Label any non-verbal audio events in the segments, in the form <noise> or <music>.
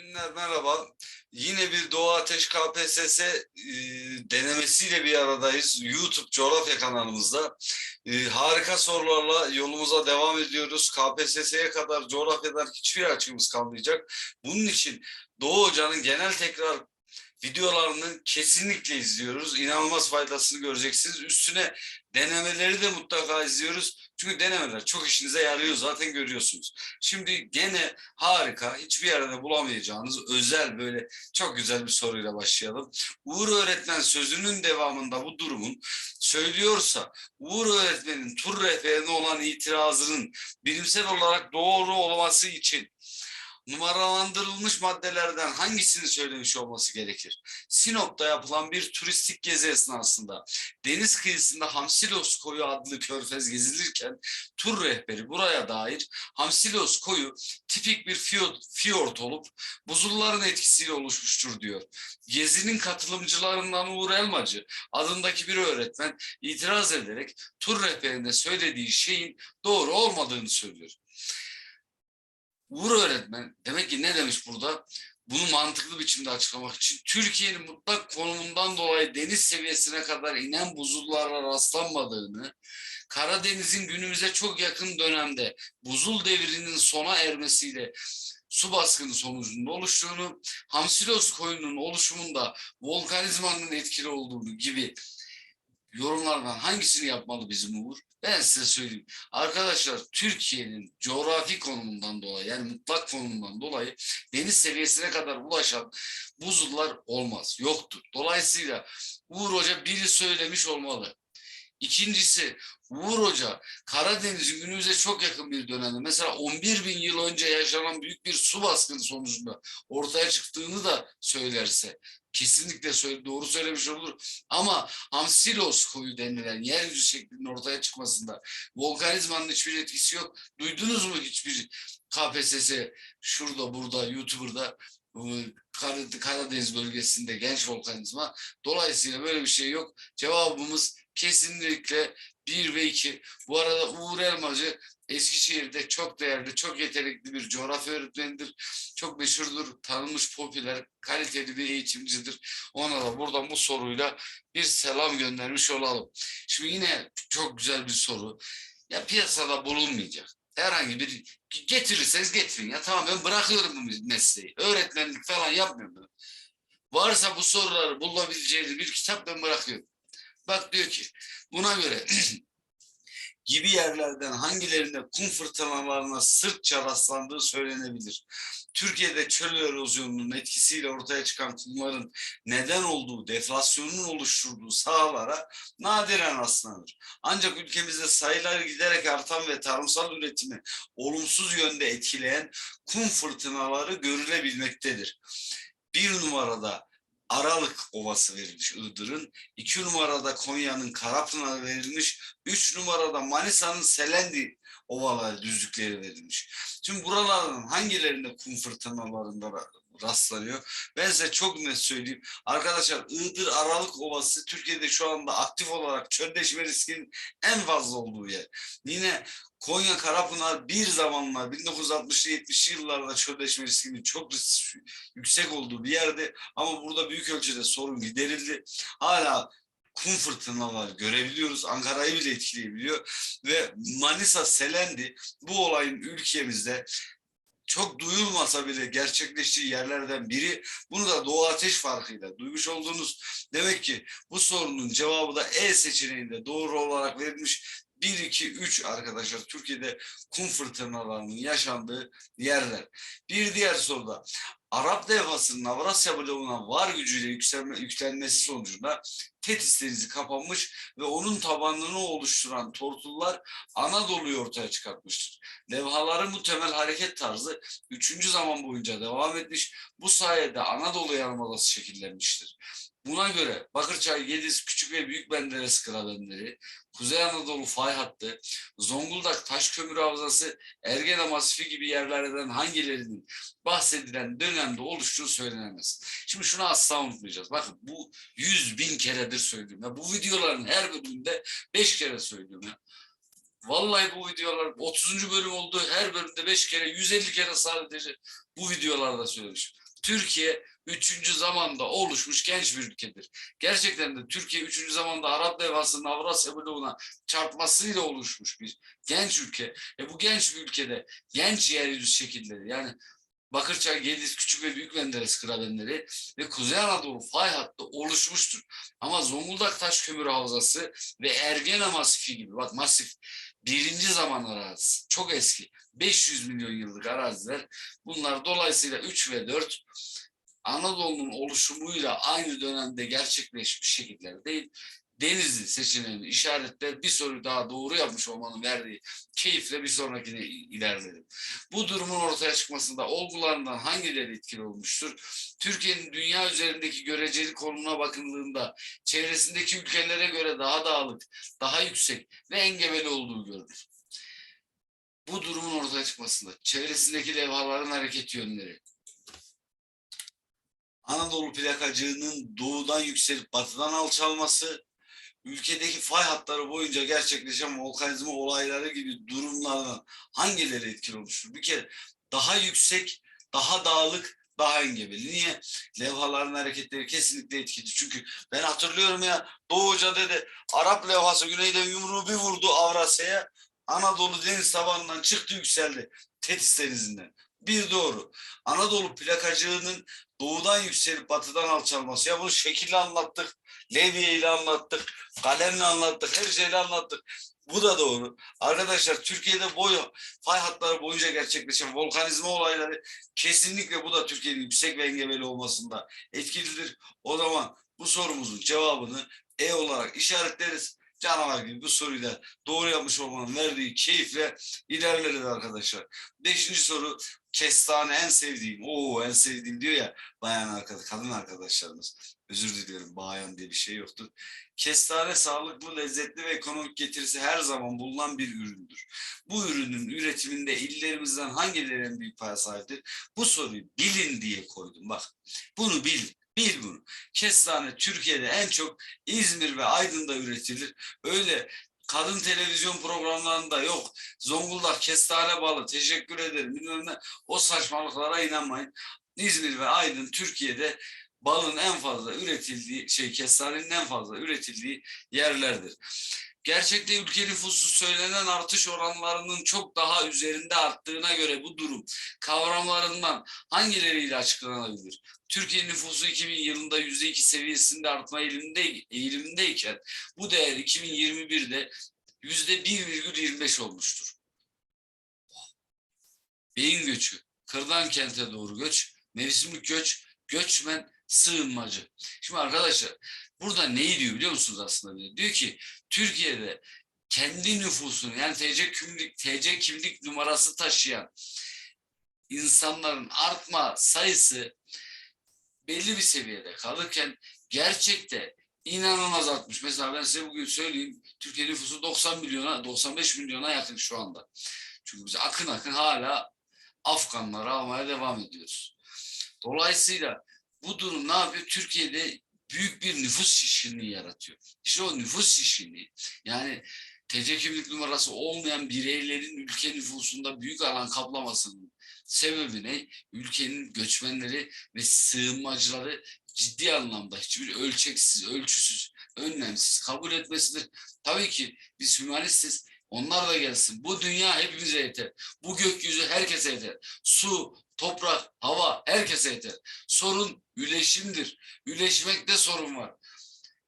günler, merhaba. Yine bir Doğu Ateş KPSS e, denemesiyle bir aradayız. YouTube coğrafya kanalımızda. E, harika sorularla yolumuza devam ediyoruz. KPSS'ye kadar coğrafyadan hiçbir açığımız kalmayacak. Bunun için Doğu Hoca'nın genel tekrar videolarını kesinlikle izliyoruz. İnanılmaz faydasını göreceksiniz. Üstüne denemeleri de mutlaka izliyoruz. Çünkü denemeler çok işinize yarıyor zaten görüyorsunuz. Şimdi gene harika, hiçbir yerde bulamayacağınız özel böyle çok güzel bir soruyla başlayalım. Uğur öğretmen sözünün devamında bu durumun söylüyorsa Uğur öğretmenin tur rehberine olan itirazının bilimsel olarak doğru olması için numaralandırılmış maddelerden hangisini söylemiş olması gerekir? Sinop'ta yapılan bir turistik gezi esnasında deniz kıyısında Hamsilos Koyu adlı körfez gezilirken tur rehberi buraya dair Hamsilos Koyu tipik bir fiyort, fiyort olup buzulların etkisiyle oluşmuştur diyor. Gezinin katılımcılarından Uğur Elmacı adındaki bir öğretmen itiraz ederek tur rehberinde söylediği şeyin doğru olmadığını söylüyor. Uğur öğretmen demek ki ne demiş burada? Bunu mantıklı biçimde açıklamak için Türkiye'nin mutlak konumundan dolayı deniz seviyesine kadar inen buzullara rastlanmadığını, Karadeniz'in günümüze çok yakın dönemde buzul devrinin sona ermesiyle su baskını sonucunda oluştuğunu, Hamsilos koyunun oluşumunda volkanizmanın etkili olduğunu gibi yorumlardan hangisini yapmalı bizim Uğur? Ben size söyleyeyim. Arkadaşlar Türkiye'nin coğrafi konumundan dolayı yani mutlak konumundan dolayı deniz seviyesine kadar ulaşan buzullar olmaz. Yoktur. Dolayısıyla Uğur Hoca biri söylemiş olmalı. İkincisi Uğur Hoca Karadeniz'in günümüze çok yakın bir dönemde mesela 11 bin yıl önce yaşanan büyük bir su baskını sonucunda ortaya çıktığını da söylerse kesinlikle söyle, doğru söylemiş olur. Ama Hamsilos koyu denilen yeryüzü şeklinin ortaya çıkmasında volkanizmanın hiçbir etkisi yok. Duydunuz mu hiçbir KPSS şurada burada YouTuber'da Karadeniz bölgesinde genç volkanizma. Dolayısıyla böyle bir şey yok. Cevabımız kesinlikle bir ve iki. Bu arada Uğur Elmacı Eskişehir'de çok değerli, çok yetenekli bir coğrafya öğretmenidir. Çok meşhurdur, tanınmış, popüler, kaliteli bir eğitimcidir. Ona da buradan bu soruyla bir selam göndermiş olalım. Şimdi yine çok güzel bir soru. Ya piyasada bulunmayacak. Herhangi bir getirirseniz getirin. Ya tamam ben bırakıyorum bu mesleği. Öğretmenlik falan yapmıyorum. Varsa bu soruları bulabileceğiniz bir kitap ben bırakıyorum. Bak diyor ki buna göre <clears throat> gibi yerlerden hangilerinde kum fırtınalarına sırtça rastlandığı söylenebilir. Türkiye'de çöl erozyonunun etkisiyle ortaya çıkan kumların neden olduğu deflasyonun oluşturduğu sahalara nadiren rastlanır. Ancak ülkemizde sayıları giderek artan ve tarımsal üretimi olumsuz yönde etkileyen kum fırtınaları görülebilmektedir. Bir numarada Aralık Ovası verilmiş Iğdır'ın. iki numarada Konya'nın Karapınar verilmiş. Üç numarada Manisa'nın Selendi ovaları, düzlükleri verilmiş. Şimdi buraların hangilerinde kum fırtınalarında rastlanıyor? Ben size çok net söyleyeyim. Arkadaşlar Iğdır Aralık Ovası Türkiye'de şu anda aktif olarak çölleşme riskinin en fazla olduğu yer. Yine Konya Karapınar bir zamanlar 1960'lı 70'li yıllarda çölleşme riskinin çok yüksek olduğu bir yerde ama burada büyük ölçüde sorun giderildi. Hala kum fırtınaları görebiliyoruz. Ankara'yı bile etkileyebiliyor. Ve Manisa Selendi bu olayın ülkemizde çok duyulmasa bile gerçekleştiği yerlerden biri. Bunu da Doğu Ateş farkıyla duymuş oldunuz. Demek ki bu sorunun cevabı da E seçeneğinde doğru olarak verilmiş. 1, 2, 3 arkadaşlar Türkiye'de kum fırtınalarının yaşandığı yerler. Bir diğer soruda Arap levhasının Avrasya bloğuna var gücüyle yükselme, yüklenmesi sonucunda Tetis denizi kapanmış ve onun tabanını oluşturan tortullar Anadolu'yu ortaya çıkartmıştır. Levhaların bu temel hareket tarzı 3. zaman boyunca devam etmiş. Bu sayede Anadolu Yarımadası şekillenmiştir. Buna göre Bakırçay, Gediz, Küçük ve Büyük Menderes kralenleri, Kuzey Anadolu fay hattı, Zonguldak Taş Kömür Havzası, Ergene Masifi gibi yerlerden hangilerinin bahsedilen dönemde oluştuğu söylenemez. Şimdi şunu asla unutmayacağız. Bakın bu yüz bin keredir söylüyorum. Ya bu videoların her bölümünde beş kere söylüyorum. Ya. Vallahi bu videolar 30. bölüm oldu. Her bölümde 5 kere 150 kere sadece bu videolarda söylemişim. Türkiye üçüncü zamanda oluşmuş genç bir ülkedir. Gerçekten de Türkiye üçüncü zamanda Arap levhasının Avrasya bloğuna çarpmasıyla oluşmuş bir genç ülke. E bu genç bir ülkede genç yeryüzü şekilleri yani Bakırçay, Gediz, Küçük ve Büyük Menderes kralenleri ve Kuzey Anadolu fay hattı oluşmuştur. Ama Zonguldak Taş Kömür Havzası ve Ergene Masifi gibi bak masif birinci zaman arazisi çok eski 500 milyon yıllık araziler bunlar dolayısıyla 3 ve 4 Anadolu'nun oluşumuyla aynı dönemde gerçekleşmiş şekiller değil. Denizli seçeneğini işaretler bir soru daha doğru yapmış olmanın verdiği keyifle bir sonrakine ilerledim. Bu durumun ortaya çıkmasında olgularından hangileri etkili olmuştur? Türkiye'nin dünya üzerindeki göreceli konumuna bakıldığında çevresindeki ülkelere göre daha dağlık, daha yüksek ve engebeli olduğu görülür. Bu durumun ortaya çıkmasında çevresindeki levhaların hareket yönleri, Anadolu plakacığının doğudan yükselip batıdan alçalması, ülkedeki fay hatları boyunca gerçekleşen volkanizma olayları gibi durumlardan hangileri etkili olmuştur? Bir kere daha yüksek, daha dağlık, daha engebeli. Niye? Levhaların hareketleri kesinlikle etkili. Çünkü ben hatırlıyorum ya Doğu dedi Arap levhası güneyden yumruğu bir vurdu Avrasya'ya. Anadolu deniz tabanından çıktı yükseldi. Tetis denizinden. Bir doğru. Anadolu plakacığının doğudan yükselip batıdan alçalması. Ya bunu şekille anlattık, levye ile anlattık, kalemle anlattık, her şeyle anlattık. Bu da doğru. Arkadaşlar Türkiye'de boy fay hatları boyunca gerçekleşen volkanizma olayları kesinlikle bu da Türkiye'nin yüksek ve engebeli olmasında etkilidir. O zaman bu sorumuzun cevabını E olarak işaretleriz. Canavar gibi bu soruyu da doğru yapmış olmanın verdiği keyifle ilerleriz arkadaşlar. Beşinci soru kestane en sevdiğim. Oo en sevdiğim diyor ya bayan arkadaş, kadın arkadaşlarımız. Özür diliyorum bayan diye bir şey yoktur. Kestane sağlıklı, lezzetli ve ekonomik getirisi her zaman bulunan bir üründür. Bu ürünün üretiminde illerimizden hangileri en büyük paya sahiptir? Bu soruyu bilin diye koydum. Bak bunu bil. Bil bunu. Kestane Türkiye'de en çok İzmir ve Aydın'da üretilir. Öyle kadın televizyon programlarında yok. Zonguldak kestane balı teşekkür ederim. Bilmem ne. O saçmalıklara inanmayın. İzmir ve Aydın Türkiye'de balın en fazla üretildiği şey kestanenin en fazla üretildiği yerlerdir. Gerçekte ülke nüfusu söylenen artış oranlarının çok daha üzerinde arttığına göre bu durum kavramlarından hangileriyle açıklanabilir? Türkiye nüfusu 2000 yılında %2 seviyesinde artma eğiliminde, eğilimindeyken bu değer 2021'de %1,25 olmuştur. Beyin göçü, kırdan kente doğru göç, mevsimlik göç, göçmen, sığınmacı. Şimdi arkadaşlar burada neyi diyor biliyor musunuz aslında? Diyor, diyor ki Türkiye'de kendi nüfusunu yani TC kimlik, TC kimlik numarası taşıyan insanların artma sayısı belli bir seviyede kalırken gerçekte inanılmaz artmış. Mesela ben size bugün söyleyeyim Türkiye nüfusu 90 milyona 95 milyona yakın şu anda. Çünkü biz akın akın hala Afganları almaya devam ediyoruz. Dolayısıyla bu durum ne yapıyor? Türkiye'de büyük bir nüfus şişkinliği yaratıyor. İşte o nüfus şişkinliği yani TC kimlik numarası olmayan bireylerin ülke nüfusunda büyük alan kaplamasının sebebi ne? Ülkenin göçmenleri ve sığınmacıları ciddi anlamda hiçbir ölçeksiz, ölçüsüz, önlemsiz kabul etmesidir. Tabii ki biz hümanistiz. Onlar da gelsin. Bu dünya hepimize yeter. Bu gökyüzü herkese yeter. Su, toprak, hava herkese yeter. Sorun üleşimdir. Üleşmekte sorun var.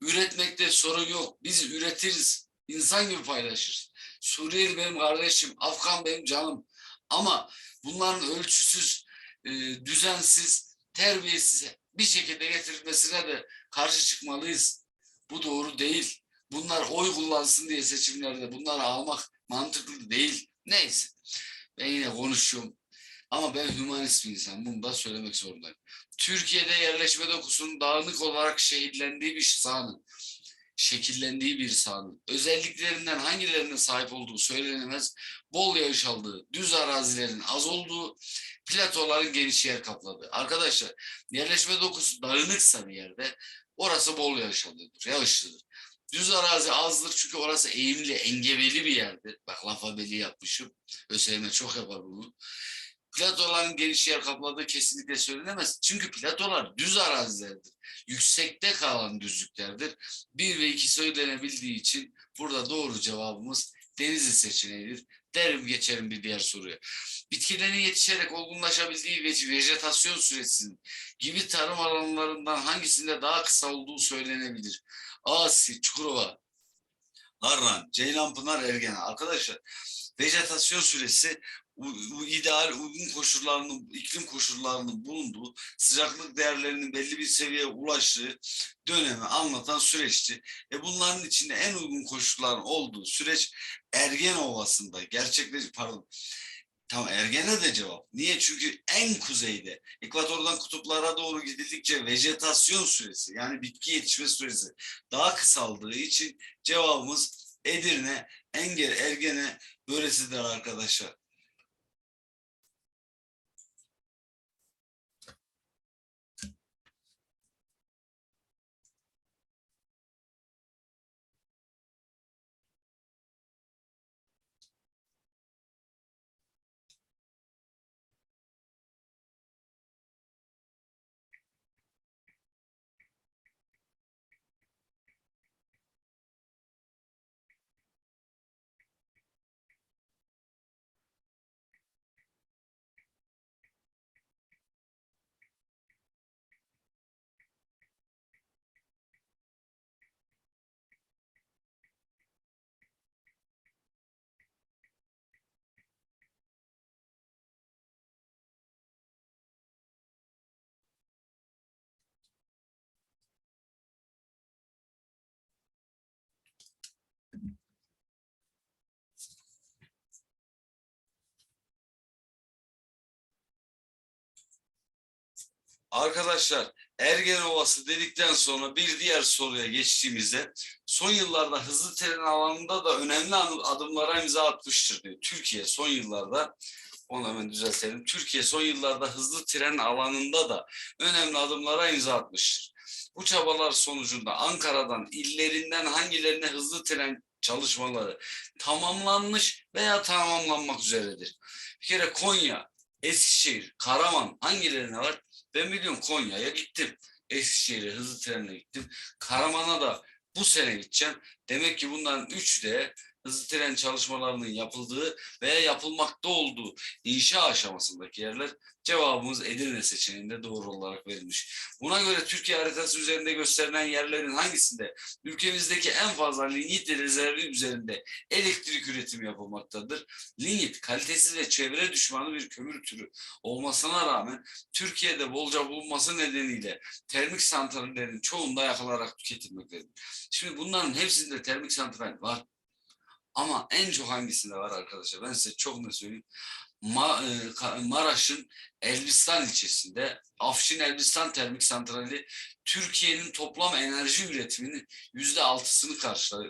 Üretmekte sorun yok. Biz üretiriz. İnsan gibi paylaşırız. Suriyeli benim kardeşim, Afgan benim canım. Ama bunların ölçüsüz, e, düzensiz, terbiyesiz bir şekilde getirilmesine de karşı çıkmalıyız. Bu doğru değil. Bunlar oy kullansın diye seçimlerde bunları almak mantıklı değil. Neyse. Ben yine konuşuyorum. Ama ben hümanist bir insan. Bunu da söylemek zorundayım. Türkiye'de yerleşme dokusunun dağınık olarak şehirlendiği bir sahanın, şekillendiği bir sahanın özelliklerinden hangilerine sahip olduğu söylenemez. Bol yağış aldığı, düz arazilerin az olduğu, platoların geniş yer kapladığı. Arkadaşlar yerleşme dokusu dağınıksa bir yerde orası bol yağış alıyordur, yağışlıdır. Düz arazi azdır çünkü orası eğimli, engebeli bir yerdir. Bak laf haberi yapmışım. ÖSYM çok yapar bunu. Platoların geniş yer kapladığı kesinlikle söylenemez. Çünkü platolar düz arazilerdir. Yüksekte kalan düzlüklerdir. Bir ve iki söylenebildiği için burada doğru cevabımız Denizli seçeneğidir. Derim geçerim bir diğer soruya. Bitkilerin yetişerek olgunlaşabildiği ve vejetasyon süresinin gibi tarım alanlarından hangisinde daha kısa olduğu söylenebilir? A. Çukurova, Harran, Ceylanpınar, Ergene. Arkadaşlar vejetasyon süresi u- u- ideal uygun koşullarının, iklim koşullarının bulunduğu, sıcaklık değerlerinin belli bir seviyeye ulaştığı dönemi anlatan süreçti. E bunların içinde en uygun koşulların olduğu süreç Ergene Ovası'nda gerçekleşti. Pardon. Tamam Ergene de cevap. Niye? Çünkü en kuzeyde ekvatordan kutuplara doğru gidildikçe vejetasyon süresi yani bitki yetişme süresi daha kısaldığı için cevabımız Edirne, Engel, Ergene böresidir arkadaşlar. Arkadaşlar Ergene Ovası dedikten sonra bir diğer soruya geçtiğimizde son yıllarda hızlı tren alanında da önemli adımlara imza atmıştır diyor. Türkiye son yıllarda onu hemen düzeltelim. Türkiye son yıllarda hızlı tren alanında da önemli adımlara imza atmıştır. Bu çabalar sonucunda Ankara'dan illerinden hangilerine hızlı tren çalışmaları tamamlanmış veya tamamlanmak üzeredir. Bir kere Konya, Eskişehir, Karaman hangilerine var? Ben biliyorum Konya'ya gittim. Eskişehir'e hızlı trenle gittim. Karaman'a da bu sene gideceğim. Demek ki bunların üç de hızlı tren çalışmalarının yapıldığı veya yapılmakta olduğu inşa aşamasındaki yerler cevabımız Edirne seçeneğinde doğru olarak verilmiş. Buna göre Türkiye haritası üzerinde gösterilen yerlerin hangisinde ülkemizdeki en fazla lignit rezervi üzerinde elektrik üretimi yapılmaktadır? Lignit kalitesiz ve çevre düşmanı bir kömür türü olmasına rağmen Türkiye'de bolca bulunması nedeniyle termik santrallerin çoğunda yakılarak tüketilmektedir. Şimdi bunların hepsinde termik santral var. Ama en çok hangisinde var arkadaşlar? Ben size çok ne söyleyeyim. Ma, e, Maraş'ın Elbistan ilçesinde Afşin Elbistan Termik Santrali Türkiye'nin toplam enerji üretiminin yüzde altısını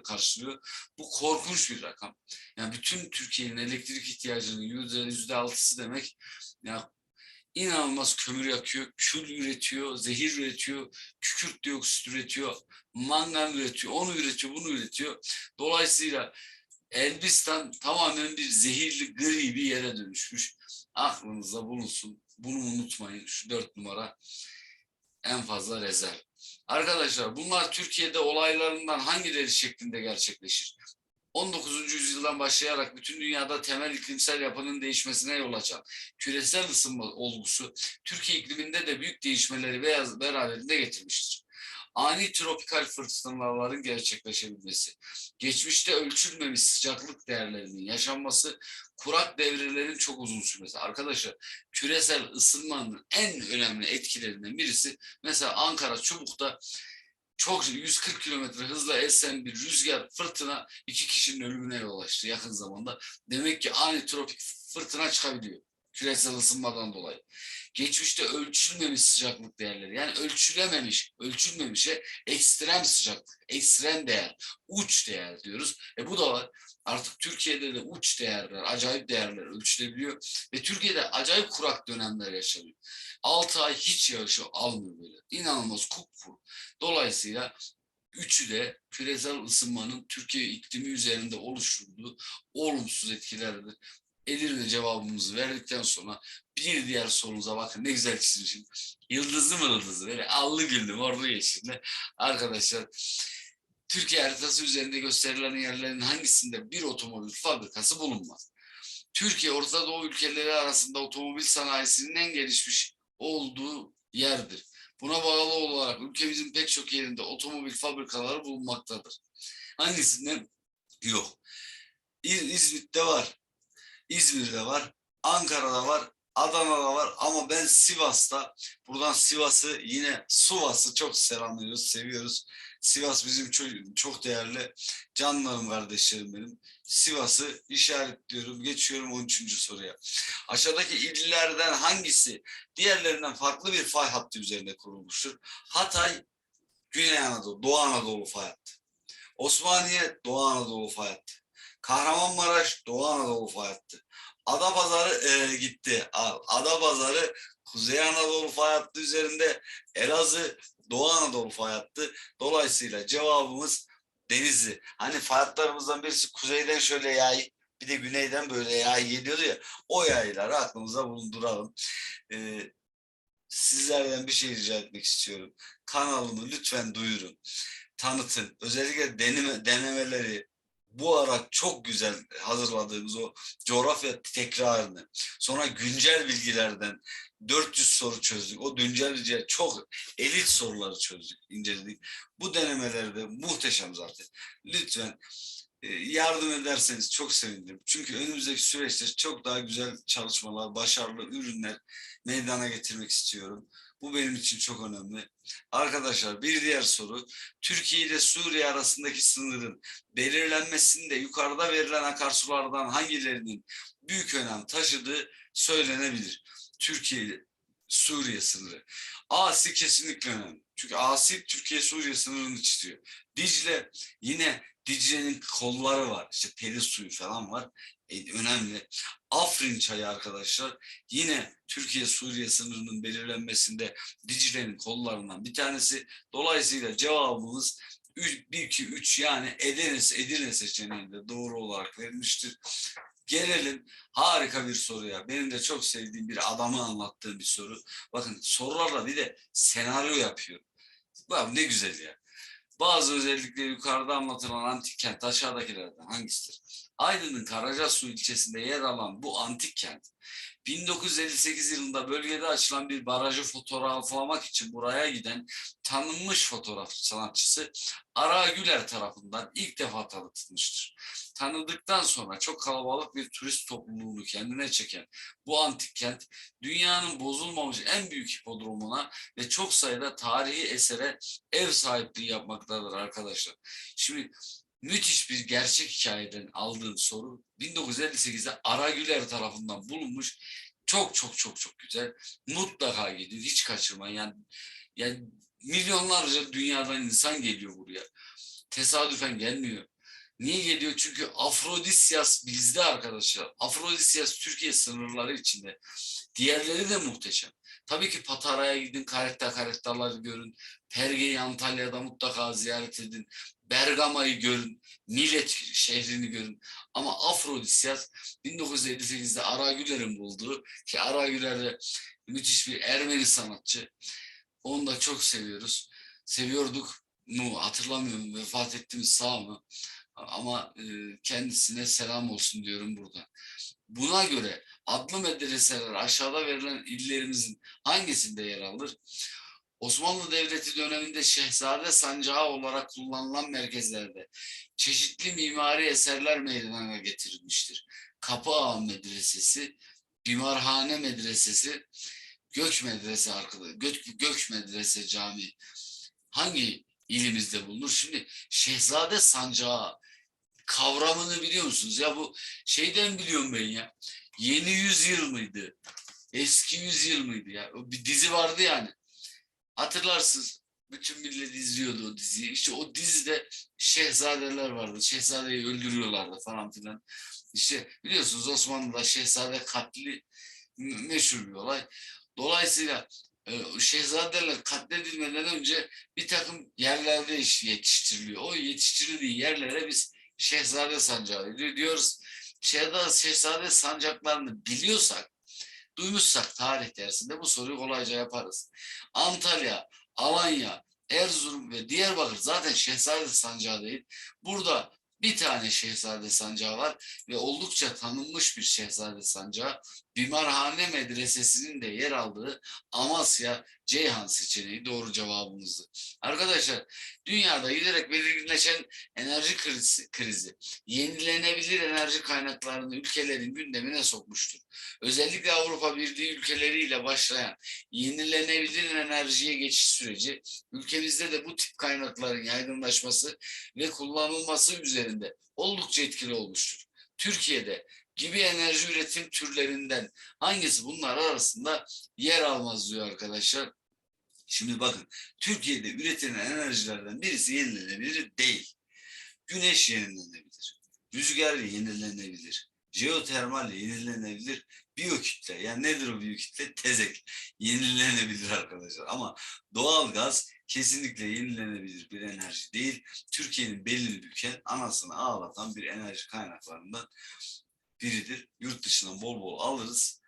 karşılıyor. Bu korkunç bir rakam. Yani bütün Türkiye'nin elektrik ihtiyacının yüzde yüzde altısı demek. Ya inanılmaz kömür yakıyor, kül üretiyor, zehir üretiyor, kükürt dioksit üretiyor, mangan üretiyor, onu üretiyor, bunu üretiyor. Dolayısıyla Elbistan tamamen bir zehirli gri bir yere dönüşmüş. Aklınızda bulunsun. Bunu unutmayın. Şu dört numara en fazla rezerv. Arkadaşlar bunlar Türkiye'de olaylarından hangileri şeklinde gerçekleşir? 19. yüzyıldan başlayarak bütün dünyada temel iklimsel yapının değişmesine yol açan küresel ısınma olgusu Türkiye ikliminde de büyük değişmeleri beraberinde getirmiştir. Ani tropikal fırtınaların gerçekleşebilmesi, geçmişte ölçülmemiş sıcaklık değerlerinin yaşanması, kurak devrelerin çok uzun sürmesi. Arkadaşlar küresel ısınmanın en önemli etkilerinden birisi mesela Ankara Çubuk'ta çok 140 kilometre hızla esen bir rüzgar fırtına iki kişinin ölümüne yol açtı yakın zamanda. Demek ki ani tropik fırtına çıkabiliyor küresel ısınmadan dolayı. Geçmişte ölçülmemiş sıcaklık değerleri yani ölçülememiş, ölçülmemişe ekstrem sıcaklık, ekstrem değer, uç değer diyoruz. E bu da var. Artık Türkiye'de de uç değerler, acayip değerler ölçülebiliyor ve Türkiye'de acayip kurak dönemler yaşanıyor. 6 ay hiç yağışı almıyor böyle. İnanılmaz kupkuru. Dolayısıyla üçü de küresel ısınmanın Türkiye iklimi üzerinde oluşturduğu olumsuz etkilerdir. Edirne cevabımızı verdikten sonra bir diğer sorunuza bakın ne güzel çizmişim. Yıldızlı mı yıldızlı böyle allı güllü morlu yeşilli. Arkadaşlar Türkiye haritası üzerinde gösterilen yerlerin hangisinde bir otomobil fabrikası bulunmaz? Türkiye Orta Doğu ülkeleri arasında otomobil sanayisinin en gelişmiş olduğu yerdir. Buna bağlı olarak ülkemizin pek çok yerinde otomobil fabrikaları bulunmaktadır. Hangisinden? Yok. İz- İzmit'te var. İzmir'de var. Ankara'da var. Adana'da var ama ben Sivas'ta buradan Sivas'ı yine Suvas'ı çok selamlıyoruz, seviyoruz. Sivas bizim çok, çok değerli canlarım kardeşlerim benim. Sivas'ı işaretliyorum. Geçiyorum 13. soruya. Aşağıdaki illerden hangisi diğerlerinden farklı bir fay hattı üzerinde kurulmuştur? Hatay, Güney Anadolu, Doğu Anadolu fay hattı. Osmaniye, Doğu Anadolu fay hattı. Kahramanmaraş, Doğu Anadolu fay hattı. Adapazarı e, gitti. Adapazarı Kuzey Anadolu fay hattı üzerinde. Elazığ, Doğu Anadolu fay hattı. Dolayısıyla cevabımız Denizli. Hani fay hatlarımızdan birisi kuzeyden şöyle yay, bir de güneyden böyle yay geliyordu ya. O yayları aklımıza bulunduralım. Ee, sizlerden bir şey rica etmek istiyorum. Kanalımı lütfen duyurun. Tanıtın. Özellikle deneme, denemeleri bu ara çok güzel hazırladığımız o coğrafya tekrarını sonra güncel bilgilerden 400 soru çözdük. O bilgiler çok elit soruları çözdük, inceledik. Bu denemelerde muhteşem zaten. Lütfen e, yardım ederseniz çok sevinirim. Çünkü önümüzdeki süreçte çok daha güzel çalışmalar, başarılı ürünler meydana getirmek istiyorum. Bu benim için çok önemli. Arkadaşlar bir diğer soru. Türkiye ile Suriye arasındaki sınırın belirlenmesinde yukarıda verilen akarsulardan hangilerinin büyük önem taşıdığı söylenebilir. Türkiye ile Suriye sınırı. Asi kesinlikle önemli. Çünkü Asi Türkiye-Suriye sınırını çiziyor. Dicle yine Dicle'nin kolları var. İşte peri suyu falan var. E, önemli. Afrin çayı arkadaşlar yine Türkiye-Suriye sınırının belirlenmesinde Dicle'nin kollarından bir tanesi. Dolayısıyla cevabımız 1, 2, 3 yani Edirne, Edirne seçeneğinde doğru olarak verilmiştir. Gelelim harika bir soruya. Benim de çok sevdiğim bir adamı anlattığım bir soru. Bakın sorularla bir de senaryo yapıyor. Bak ne güzel ya. Bazı özellikleri yukarıda anlatılan antik kent aşağıdakilerden hangisidir? Aydın'ın Karacasu ilçesinde yer alan bu antik kent 1958 yılında bölgede açılan bir barajı fotoğraflamak için buraya giden tanınmış fotoğraf sanatçısı Ara Güler tarafından ilk defa tanıtılmıştır. Tanıdıktan sonra çok kalabalık bir turist topluluğunu kendine çeken bu antik kent dünyanın bozulmamış en büyük hipodromuna ve çok sayıda tarihi esere ev sahipliği yapmaktadır arkadaşlar. Şimdi müthiş bir gerçek hikayeden aldığım soru 1958'de Ara Güler tarafından bulunmuş. Çok çok çok çok güzel. Mutlaka gidin. Hiç kaçırmayın. Yani, yani milyonlarca dünyadan insan geliyor buraya. Tesadüfen gelmiyor. Niye geliyor? Çünkü Afrodisyas bizde arkadaşlar. Afrodisyas Türkiye sınırları içinde. Diğerleri de muhteşem. Tabii ki Patara'ya gidin, Karetta Karettaları görün. Perge'yi Antalya'da mutlaka ziyaret edin. Bergama'yı görün, Millet şehrini görün. Ama Afrodisyas 1958'de Aragüler'in bulduğu ki Aragüler de müthiş bir Ermeni sanatçı. Onu da çok seviyoruz. Seviyorduk mu hatırlamıyorum vefat etti mi sağ mı? Ama e, kendisine selam olsun diyorum burada. Buna göre adlı medreseler aşağıda verilen illerimizin hangisinde yer alır? Osmanlı Devleti döneminde Şehzade Sancağı olarak kullanılan merkezlerde çeşitli mimari eserler meydana getirilmiştir. Kapıağa Medresesi, Bimarhane Medresesi, Gök Medrese arkadaşlar, Gök, Gök Medrese Camii hangi ilimizde bulunur? Şimdi Şehzade Sancağı kavramını biliyor musunuz? Ya bu şeyden biliyorum ben ya. Yeni yüzyıl mıydı? Eski yüzyıl mıydı ya? Bir dizi vardı yani. Hatırlarsınız. Bütün millet izliyordu o diziyi. İşte o dizide şehzadeler vardı. Şehzadeyi öldürüyorlardı falan filan. İşte biliyorsunuz Osmanlı'da şehzade katli meşhur bir olay. Dolayısıyla e, şehzadeler katledilmeden önce bir takım yerlerde iş yetiştiriliyor. O yetiştirildiği yerlere biz şehzade sancağı diyoruz. Şehzade, Şehzade sancaklarını biliyorsak, duymuşsak tarih dersinde bu soruyu kolayca yaparız. Antalya, Alanya, Erzurum ve Diyarbakır zaten Şehzade sancağı değil. Burada bir tane Şehzade sancağı var ve oldukça tanınmış bir Şehzade sancağı. Bimarhane Medresesi'nin de yer aldığı Amasya Ceyhan seçeneği doğru cevabımızdı. Arkadaşlar dünyada giderek belirginleşen enerji krizi, krizi yenilenebilir enerji kaynaklarını ülkelerin gündemine sokmuştur. Özellikle Avrupa Birliği ülkeleriyle başlayan yenilenebilir enerjiye geçiş süreci ülkemizde de bu tip kaynakların yaygınlaşması ve kullanılması üzerinde oldukça etkili olmuştur. Türkiye'de gibi enerji üretim türlerinden hangisi bunlar arasında yer almaz diyor arkadaşlar. Şimdi bakın Türkiye'de üretilen enerjilerden birisi yenilenebilir değil. Güneş yenilenebilir. Rüzgar yenilenebilir. Jeotermal yenilenebilir. Biyokütle yani nedir o biyokütle? Tezek yenilenebilir arkadaşlar. Ama doğal gaz kesinlikle yenilenebilir bir enerji değil. Türkiye'nin belini büken, anasını ağlatan bir enerji kaynaklarından biridir. Yurt dışından bol bol alırız.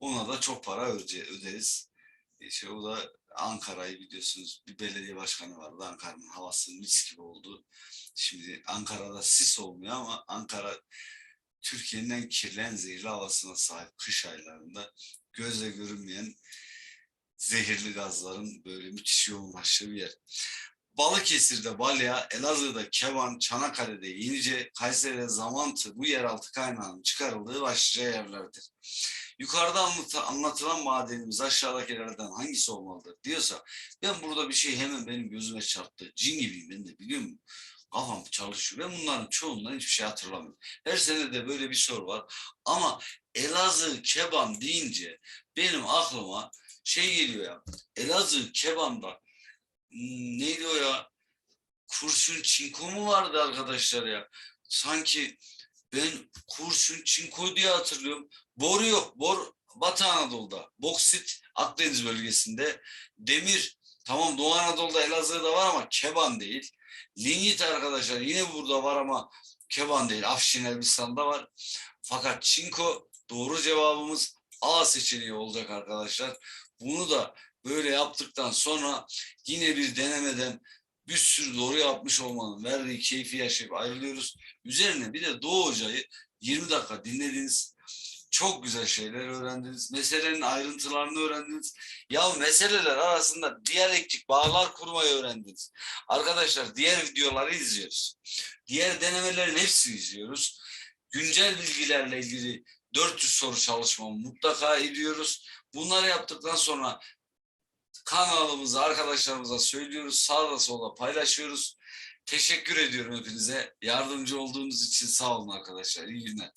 Ona da çok para öde- öderiz. İşte o da Ankara'yı biliyorsunuz bir belediye başkanı vardı. Ankara'nın havası mis gibi oldu. Şimdi Ankara'da sis olmuyor ama Ankara Türkiye'nin en kirli, en zehirli havasına sahip kış aylarında gözle görünmeyen zehirli gazların böyle müthiş yoğunlaştığı bir yer. Balıkesir'de Balya, Elazığ'da Kevan, Çanakkale'de Yenice, Kayseri'de Zamantı bu yeraltı kaynağının çıkarıldığı başlıca yerlerdir. Yukarıda anlat- anlatılan madenimiz aşağıdakilerden hangisi olmalıdır diyorsa ben burada bir şey hemen benim gözüme çarptı. Cin gibiyim ben de biliyor musun? Kafam çalışıyor. Ben bunların çoğundan hiçbir şey hatırlamıyorum. Her sene de böyle bir soru var. Ama Elazığ keban deyince benim aklıma şey geliyor ya. Elazığ kebanda neydi o ya? Kurşun çinko mu vardı arkadaşlar ya? Sanki ben kurşun çinko diye hatırlıyorum. Bor yok. Bor Batı Anadolu'da. Boksit Akdeniz bölgesinde. Demir tamam Doğu Anadolu'da Elazığ'da var ama keban değil. Lignit arkadaşlar yine burada var ama keban değil. Afşin Elbistan'da var. Fakat çinko doğru cevabımız A seçeneği olacak arkadaşlar. Bunu da böyle yaptıktan sonra yine bir denemeden bir sürü doğru yapmış olmanın verdiği keyfi yaşayıp ayrılıyoruz. Üzerine bir de Doğu Hoca'yı 20 dakika dinlediniz. Çok güzel şeyler öğrendiniz. Meselenin ayrıntılarını öğrendiniz. Ya meseleler arasında diyalektik bağlar kurmayı öğrendiniz. Arkadaşlar diğer videoları izliyoruz. Diğer denemelerin hepsini izliyoruz. Güncel bilgilerle ilgili 400 soru çalışmamı mutlaka ediyoruz. Bunları yaptıktan sonra kanalımıza, arkadaşlarımıza söylüyoruz. Sağda solda paylaşıyoruz. Teşekkür ediyorum hepinize. Yardımcı olduğunuz için sağ olun arkadaşlar. İyi günler.